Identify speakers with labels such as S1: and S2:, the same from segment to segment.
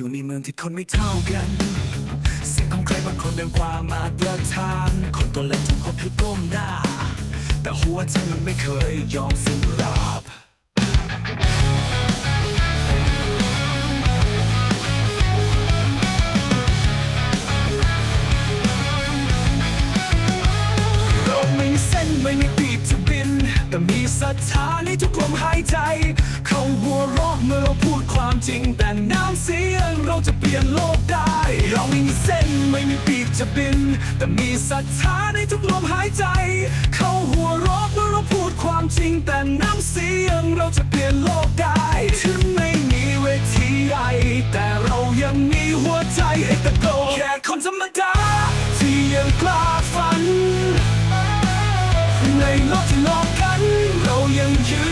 S1: อยู่ในเมืองที่คนไม่เท่ากัน เสียงของใครบางคนเดินความมาเดินทางคนตัวเล็กถูกเขาให้ก้มหน้า แต่หัวใจมันไม่เคยยอมสิ้นราบเราไม่มีเส้นไม่มีปีกจะบิน แต่มีศรัทธาในทุกลมหายใจ เขาหัวเราะเมื่อเราพูดความจริงแต่น้ำเสียงเราจะเป ลี่ยนโลกได้ เราไม่มีเส้นไม่มีปีกจะบิน แต่มีศรัทธาในทุกลมหายใจ เข้าหัวเราะเมื่อเราพูดความจริง แต่น้ำเสียงเราจะเปลี่ยนโลกได้ ถึงไม่มีเวทีใหญ่แต่เรายังมีหัวใจให้ตะโกนแค่คนธรรมดา ที่ยังกล้าฝัน ในโลกที่หลอกกัน เรายังยืน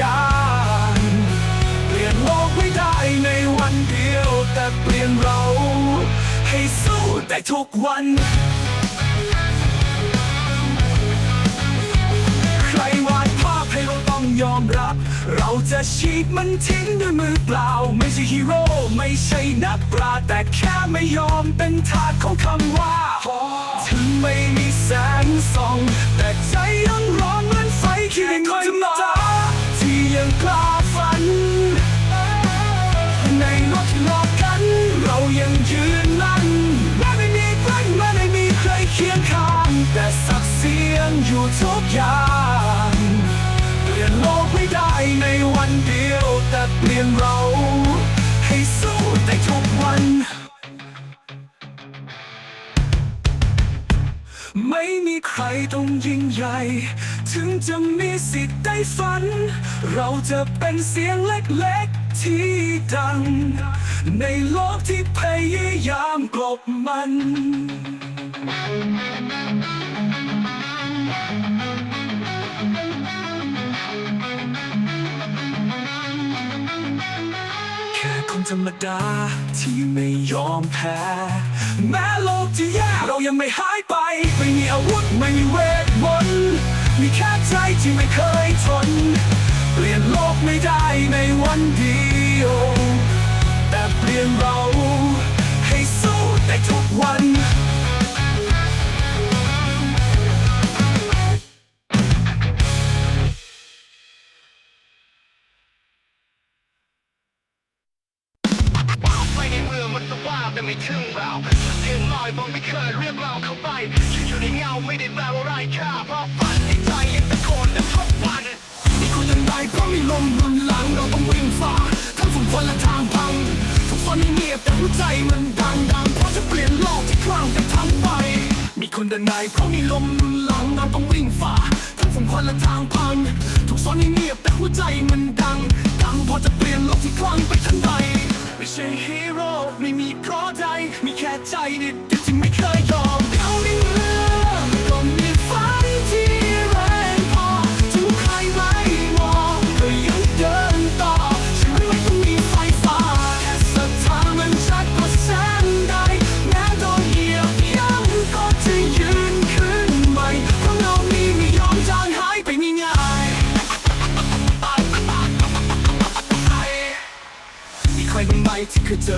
S1: ยางเปลี่ยนโลกไม่ได้ในวันเดียว แต่เปลี่ยนเรา ให้สู้ได้ทุกวัน ใครวาดภาพให้เราต้องยอมรับ เราจะฉีกมันทิ้งด้วยมือเปล่า ไม่ใช่ฮีโร่ ไม่ใช่นักปราแต่แค่ไม่ยอมเป็นทาสของคำว่า ถึงไม่มีแสงส่อง แต่ใจยังร้อนเหมือนไฟที่ไม่เคยมา ยังกล้าฝัน ในโลกที่หลอกกัน เรายังยืนมั่นแม้ไม่มีใครแม้ไม่มีใครเคียงข้าง แต่สักเสียงอยู่ทุกอย่างเปลี่ยนโลกไม่ได้ในวันเดียว แต่เปลี่ยนเราให้สู้ได้ทุกวัน ไม่มีใครต้องยิ่งใหญ่ ถึงจะมีสิทธิ์ได้ฝัน เราจะเป็นเสียงเล็กๆที่ดัง ในโลกที่พยายามกลบมันแค่คนธรรมดาที่ไม่ยอมแพ้ แม้โลกจะแย่เรายังไม่หายไป ไม่มีอาวุธไม่มีเวทมนต์มีแค่ใจที่ไม่เคยทน ไม่ได้ในวันเดียว แต่เปลี่ยนเราให้สู้ได้ทุกวัน
S2: ไปในเมืองมันสว่างแต่ไม่ถึงเราเสียงลอยบอกไม่เคยเรียกเราเข้าไปยืนอยู่ในเงาไม่ได้แปลว่าไร้ค่าเพราะฝันในใจยังตะโกนแต่ทุกวัน
S1: มีคนยังไงเพราะมีลมรุนหลังเราต้องวิ่งฝ่าทั้งฝุ่นควันและทางพัง ทุกคนเงียบแต่หัวใจมันดังดังเพราะจะเปลี่ยนโลกที่กว้างจะทั้งไป มีคนเดินในเพราะมีลมรุนหลังเราต้องวิ่งฝ่าทั้งฝุ่นควันและทางพัง ทุกคนเงียบแต่หัวใจมันดังดังเพราะจะเปลี่ยนโลกที่กว้างไปทันใดไม่ใช่ฮีโร่ไม่มีเพราะใดมีแค่ใจเด็ด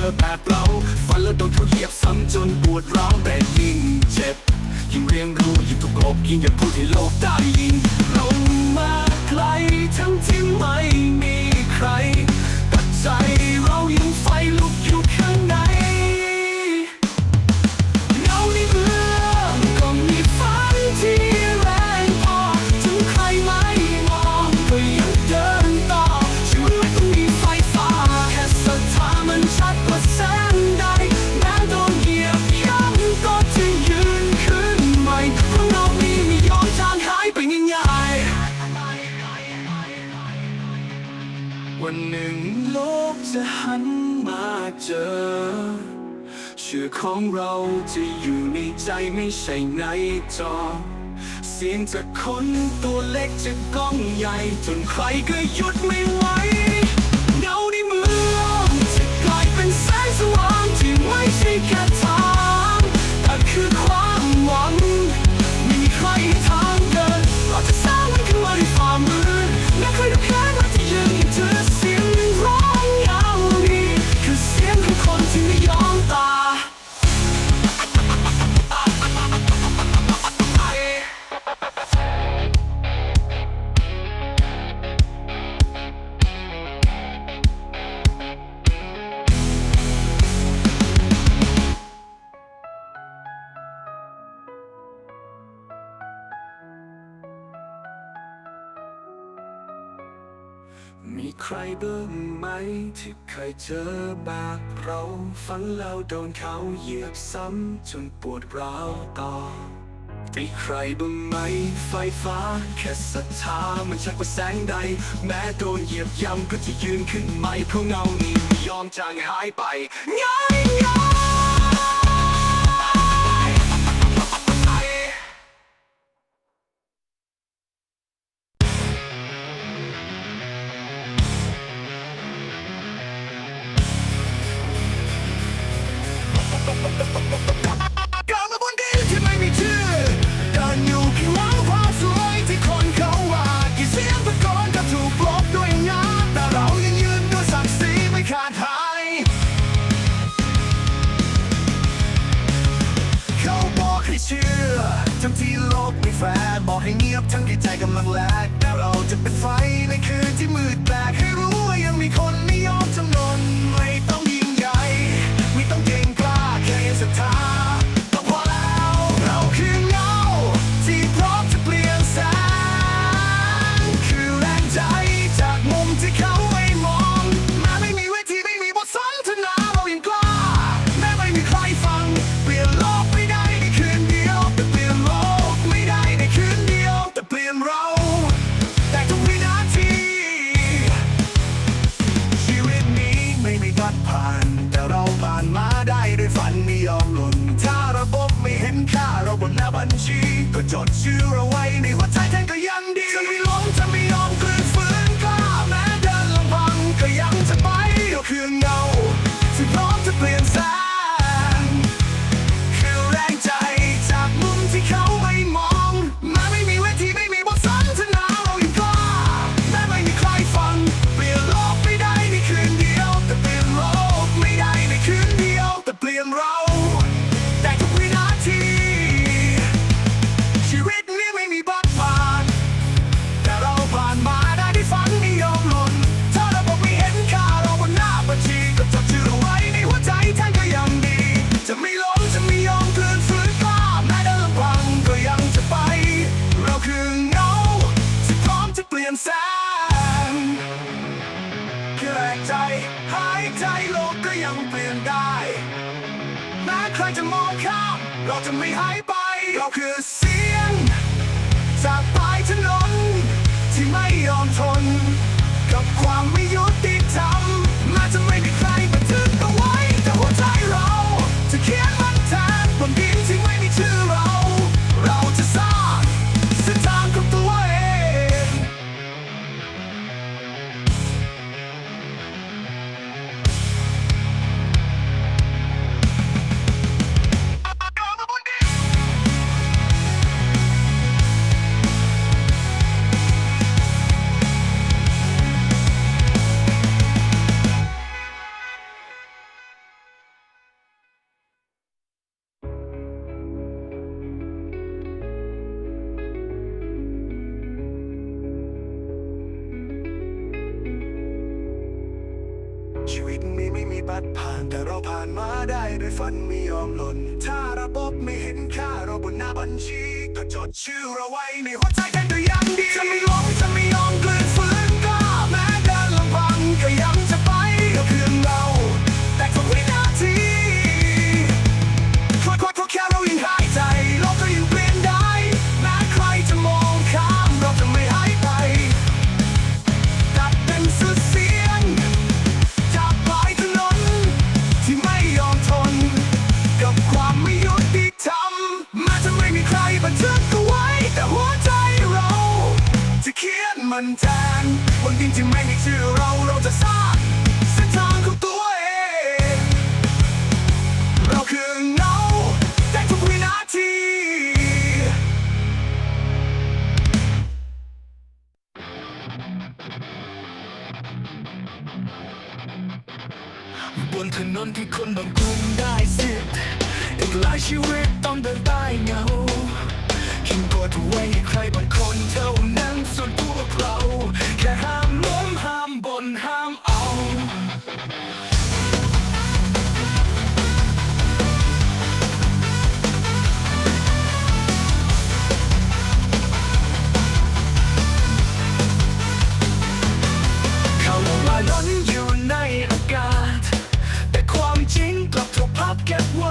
S1: อแบบเราฝันแล้วโดนเขาเหยียบซ้ำจนปวดร้าวแต่ยิ่งเจ็บ ยิ่งเรียนรู้ยิ่งถูกกบยิ่งอยากพูดให้โลกได้ยินเรามาไกลทั้งที่ไม่มีใครแต่ใจเรายังไฟลุก วันหนึ่งโลกจะหันมาเจอ ชื่อของเราจะอยู่ในใจไม่ใช่ในจอ เสียงจากคนตัวเล็กจะก้องใหญ่ จนใครก็หยุดไม่ไหวเงาในมือจะกลายเป็นแสงสว่างที่ไม่ใช่แค่ บ้างไหมที่เคยเจอแบบเราฝันแล้วโดนเขาเหยียบซ้ำจนปวดร้าวต่อมีใครบ้างไหมไฟฟ้า แค่ศรัทธามันชักว่าแสงใด แม้โดนเหยียบย่ำก็จะยืนขึ้นใหม่เพราะเงานี้ยอมจางหายไปง่าย Broken. บัดผ่านแต่เราผ่านมาได้ด้วยฝันไม่ยอมหล่น ถ้าระบบไม่เห็นค่าเราบนหน้าบัญชี ก็จดชื่อเราไว้ในหัวใจกันตัวอย่างดีจะไม่ลงจะไม่ยอม ที่ไม่มีชื่อเราเราจะสร้างเส้นทางของตัวเอง เราคือเงาแต่ทุกวินาทีบนถนนที่คนบางกลุ่มได้สิทธิ์อีกหลายชีวิตต้องเดินใต้เงา ฉันกดไว้ให้ใครบางคนเท่านั้นส่วนพวกเรา แค่ห้ามล้มห้ามบนห้ามเอา เขาลาล้นอยู่ในอากาศ แต่ความจริงกลับถูกพับเก็บไว